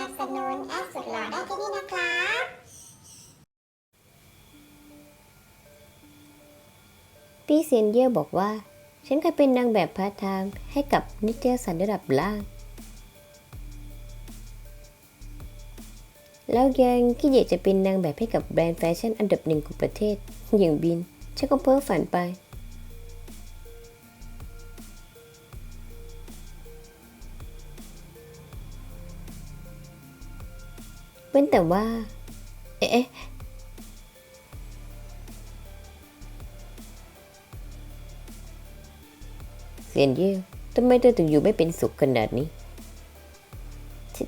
นับสนุนแอดสุดหล่อได้ที่นี่นะครับพี่เซียนเย่บอกว่า ฉันเคยเป็นนางแบบพาร์ทไทม์ให้กับนิตยสารระดับล่าง แล้วยังคิดอยากจะเป็นนางแบบให้กับแบรนด์แฟชั่นอันดับหนึ่งของประเทศ อย่างบิน ฉันก็เพ้อฝันไป เว้นแต่ว่า เอ๊ะเซียนเย่ทำไมเธอถึงอยู่ไม่เป็นสุขขนาดนี้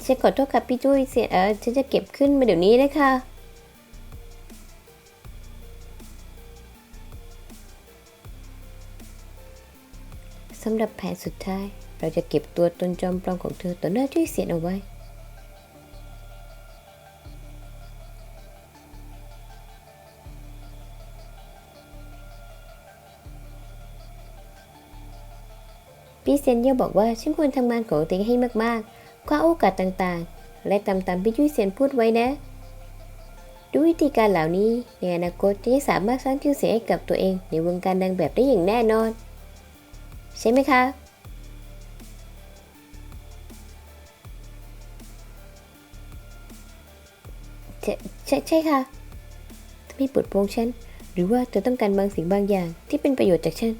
ฉันขอโทษค่ะพี่จุ้ยเสียเออฉันจะเก็บขึ้นมาเดี๋ยวนี้เลยค่ะ สำหรับแผนสุดท้าย เราจะเก็บตัวตนจอมปลอมของเธอต่อหน้าจุ้ยเสียนเอาไว้ พี่เซนเย่บอกว่าฉันควรทำงานของตัวเองให้มากๆ คว้าโอกาสต่างๆ และตามตามพี่ยุ้ยเซียนพูดไว้นะ ด้วยวิธีการเหล่านี้ในอนาคตจะสามารถสร้างชื่อเสียงให้กับตัวเองในวงการนางแบบได้อย่างแน่นอน ใช่ไหมคะใช่ใช่ใช่ค่ะถ้าไม่ปลดโปงฉัน หรือว่าเธอต้องการบางสิ่งบางอย่างที่เป็นประโยชน์จากฉัน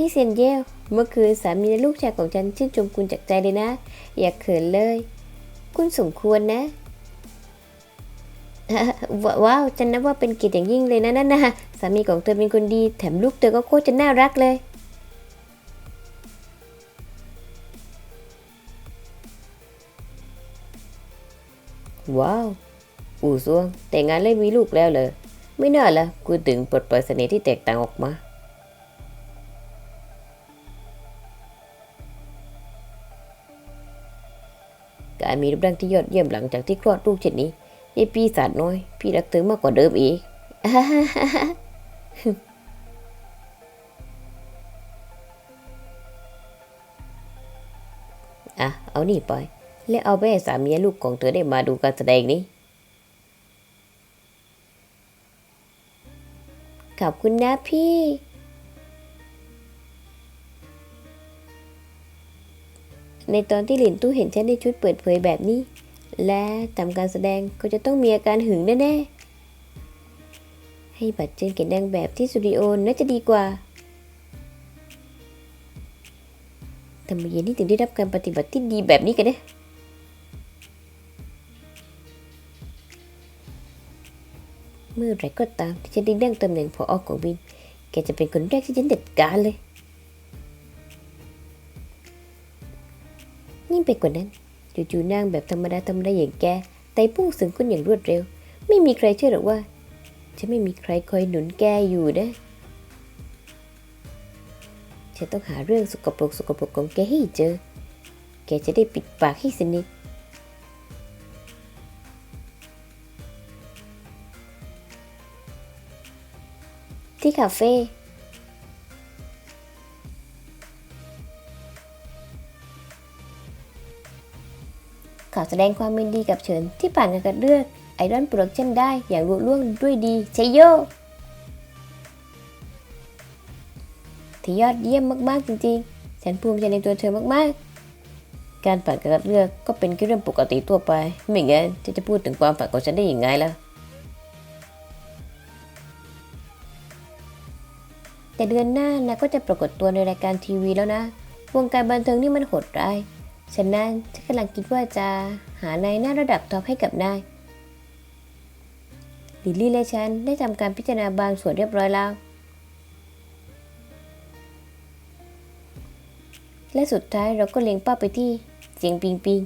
พี่เซียนเย่เมื่อคืนสามีและลูกชายของฉันชื่นชมคุณจากใจเลยนะ อย่าเขินเลย คุณสมควรนะว้าวฉันนับว่าเป็นเกียรติอย่างยิ่งเลยนะนั่นนะสามีของเธอเป็นคนดี แถมลูกเธอก็โคตรจะน่ารักเลยว้าว อู่ซวงแต่งงานเลยมีลูกแล้วเลย ไม่น่าละคุณถึงปลดปล่อยเสน่ห์ที่แตกต่างออกมา การมีรูปร่างที่ยอดเยี่ยมหลังจากที่คลอดลูกเช่นนี้ยายปีศาจน้อย พี่รักเธอมากกว่าเดิมอีกอะ เอานี่ไป และเอาไปให้สามีละลูกของเธอได้มาดูการแสดงนี้ ขอบคุณนะพี่ ในตอนที่หลินตู้เห็นฉันในชุดเปิดเผยแบบนี้ และทำการแสดงก็จะต้องมีอาการหึงแน่ๆ ให้บัตรเจนเก็นนางแบบที่สตูดิโอน่าจะดีกว่าทำไมเย็นนี่ถึงได้รับการปฏิบัติที่ดีแบบนี้กันเนี่ยเมื่อไรก็ตามที่ฉันได้นั่งตำแหน่งพออของบิน แกจะเป็นคนแรกที่ฉันเด็ดการเลย ยิ่งไปกว่านั้นจู่ๆนางแบบธรรมดาธรรมดาอย่างแกไต่พุ่งสึงขึ้นอย่างรวดเร็ว ไม่มีใครเชื่อหรอกว่า จะไม่มีใครคอยหนุนแกอยู่นะฉันต้องหาเรื่องสกปรกสกปรกของแกให้เจอ แกจะได้ปิดปากให้สนิทที่คาเฟ่ ขอแสดงความยินดีกับเฉินที่ผ่านการคัดเลือกไอรอนโปรดักชั่นได้อย่างรุ่ล่วงด้วยดีชัยโยที่ยอดเยี่ยมมากๆจริงๆ ฉันภูมิใจในตัวเธอมากๆ การผ่านการคัดเลือกก็เป็นแค่เรื่องปกติทั่วไป ไม่งั้นจะจะพูดถึงความฝันของฉันได้อย่างไงล่ะ แต่เดือนหน้านะก็จะปรากฏตัวในรายการทีวีแล้วนะ วงการบันเทิงนี่มันโหดร้าย ฉะนั้นฉันกำลังคิดว่าจะหานายหน้าระดับท็อปให้กับนายลิลลี่และฉันได้ทำการพิจารณาบางส่วนเรียบร้อยแล้ว และสุดท้ายเราก็เล็งเป้าไปที่เจียงปิงปิง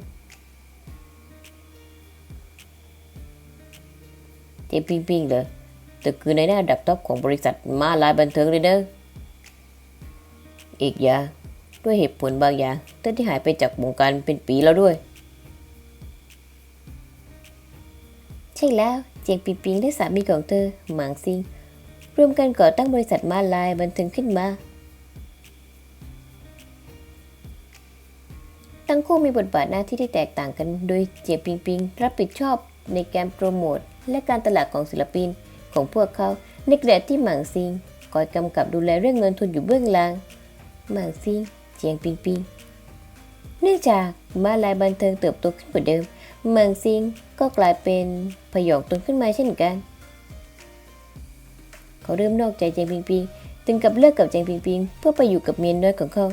เจียงปิงปิงเหรอเธอคือในหน้าระดับท็อปของบริษัทมาลายบันเทิงเลยเนอะอีกอย่าง ด้วยเหตุผลบางอย่างเธอที่หายไปจากวงการเป็นปีแล้วด้วย ใช่แล้วเจียงปิงปิงและสามีของเธอหมางซิงรวมกันก่อตั้งบริษัทมาลายบันเทิงขึ้นมา ทั้งคู่มีบทบาทหน้าที่ที่แตกต่างกัน โดยเจียงปิงปิงรับผิดชอบในการโปรโมทและการตลาดของศิลปินของพวกเขาในขณะที่หมางซิงคอยกำกับดูแลเรื่องเงินทุนอยู่เบื้องหลังหมางซิง จียงปิงปิงเนื่องจากมาลายบันเทิงเติบโตขึ้นกว่าเดิมหม่างซิงก็กลายเป็นพยองตนขึ้นมาเช่นกัน เขาเริ่มนอกใจเจียงปิงปิงถึงกับเลิกกับเจียงปิงปิงเพื่อไปอยู่กับเมียน้อยของเขา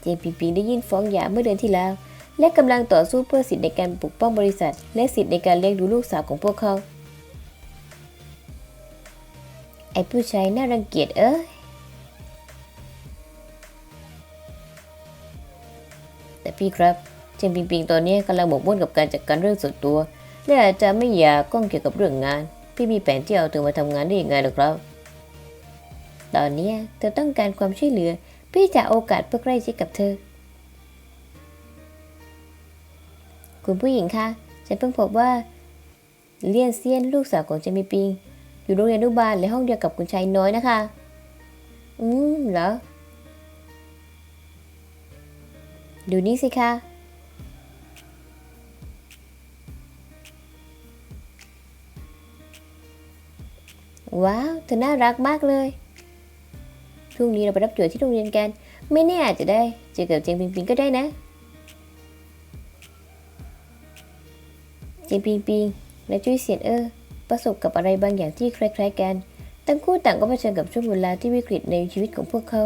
เจียงปิงปิงได้ยื่นฟ้องหย่าเมื่อเดือนที่แล้ว และกำลังต่อสู้เพื่อสิทธิในการปกป้องบริษัท และสิทธิในการเลี้ยงดูลูกสาวของพวกเขา ไอ้ผู้ชายน่ารังเกียจเอ้ยแต่พี่ครับเจีปิงปิงตอนนี้กำลังหมกมุ่นกับการจัดการเรื่องส่วนตัว และอาจจะไม่อยากก้องเกี่ยวกับเรื่องงาน พี่มีแผนที่เอาเธอมาทำงานได้ยังไงหรอครับ ตอนนี้เธอต้องการความช่วยเหลือ พี่จะโอกาสเพื่อใกล้ชิดกับเธอ คุณผู้หญิงคะฉันเพิ่งพบว่าเลียนเซียนลูกสาวของเจมีปิง อยู่โรงเรียนอนุบาลและห้องเดียวกับคุณชายน้อยนะคะ อืมเหรอ ดูนี่สิคะว้าว เธอน่ารักมากเลยพรุ่งนี้เราไปรับจวดที่โรงเรียนกัน ไม่แน่อาจจะได้เจอกับเจียงปิงปิงก็ได้นะ เจียงปิงปิงและจุ้ยเซียนเออ ประสบกับอะไรบางอย่างที่คล้ายๆกัน ทั้งคู่ต่างก็เผชิญกับช่วงเวลาที่วิกฤตในชีวิตของพวกเขา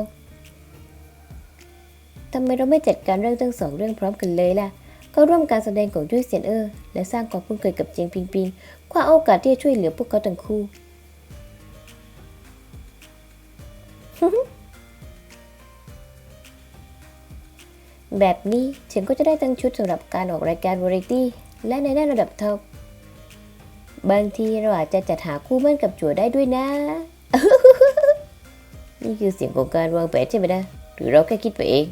ทำไมเราไม่จัดการเรื่องทั้งสองเรื่องพร้อมกันเลยล่ะ ก็ร่วมการแสดงของจุ้ยเซียนเออร์และสร้างความคุ้นเคยกับเจียงปิงปิงคว้าโอกาสที่จะช่วยเหลือพวกเขาทั้งคู่แบบนี้ฉันก็จะได้ตั้งชุดสำหรับการออกรายการวาไรตี้และในด้านระดับท็อป บางทีเราอาจจะจัดหาคู่มั่นกับจั่วได้ด้วยนะ นี่คือเสียงของการวางแผนใช่ไหมนะ หรือเราแค่คิดไปเอง